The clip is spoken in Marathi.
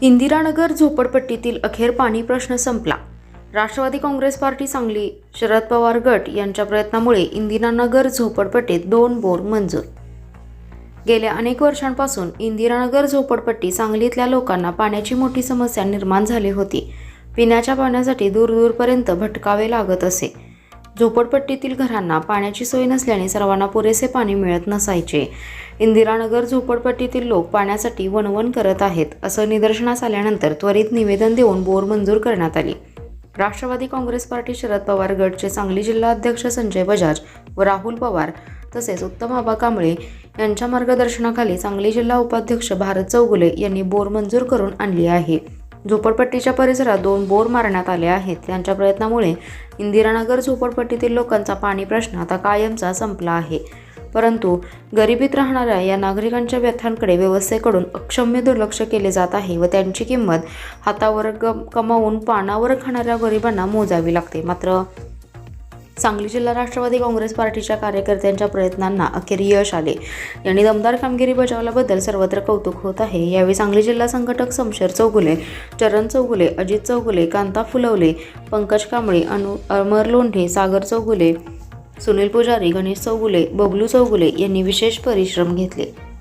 इंदिरानगर झोपडपट्टीतील अखेर पाणी प्रश्न संपला. राष्ट्रवादी काँग्रेस पार्टी सांगली शरद पवार गट यांच्या प्रयत्नामुळे इंदिरानगर झोपडपट्टीत दोन बोर मंजूर. गेल्या अनेक वर्षांपासून इंदिरानगर झोपडपट्टी सांगलीतल्या लोकांना पाण्याची मोठी समस्या निर्माण झाली होती. पिण्याच्या पाण्यासाठी दूरदूरपर्यंत भटकावे लागत असे. झोपडपट्टीतील घरांना पाण्याची सोय नसल्याने सर्वांना पुरेसे पाणी मिळत नसायचे. इंदिरानगर झोपडपट्टीतील लोक पाण्यासाठी वणवण करत आहेत असं निदर्शनास आल्यानंतर त्वरित निवेदन देऊन बोर मंजूर करण्यात आली. राष्ट्रवादी काँग्रेस पार्टी शरद पवार गटचे सांगली जिल्हा अध्यक्ष संजय बजाज व राहुल पवार तसेच उत्तम आबा कांबळे यांच्या मार्गदर्शनाखाली सांगली जिल्हा उपाध्यक्ष भारत चौगुले यांनी बोर मंजूर करून आणली आहे. झोपडपट्टीच्या परिसरात दोन बोर मारण्यात आले आहेत. त्यांच्या प्रयत्नामुळे इंदिरानगर झोपडपट्टीतील लोकांचा पाणी प्रश्न आता कायमचा संपला आहे. परंतु गरिबीत राहणाऱ्या या नागरिकांच्या व्यथांकडे व्यवस्थेकडून अक्षम्य दुर्लक्ष केले जात आहे व त्यांची किंमत हातावर गम कमावून पानावर खाणाऱ्या गरिबांना मोजावी लागते. मात्र सांगली जिल्हा राष्ट्रवादी काँग्रेस पार्टीच्या कार्यकर्त्यांच्या प्रयत्नांना अखेर यश आले. यांनी दमदार कामगिरी बजावल्याबद्दल सर्वत्र कौतुक होत आहे. यावेळी सांगली जिल्हा संघटक समशेर चौगुले चरण चौगुले अजित चौगुले कांता फुलवले पंकज कांबळे अनु अमर लोंढे सागर चौगुले सुनील पुजारी गणेश चौगुले बबलू चौगुले यांनी विशेष परिश्रम घेतले.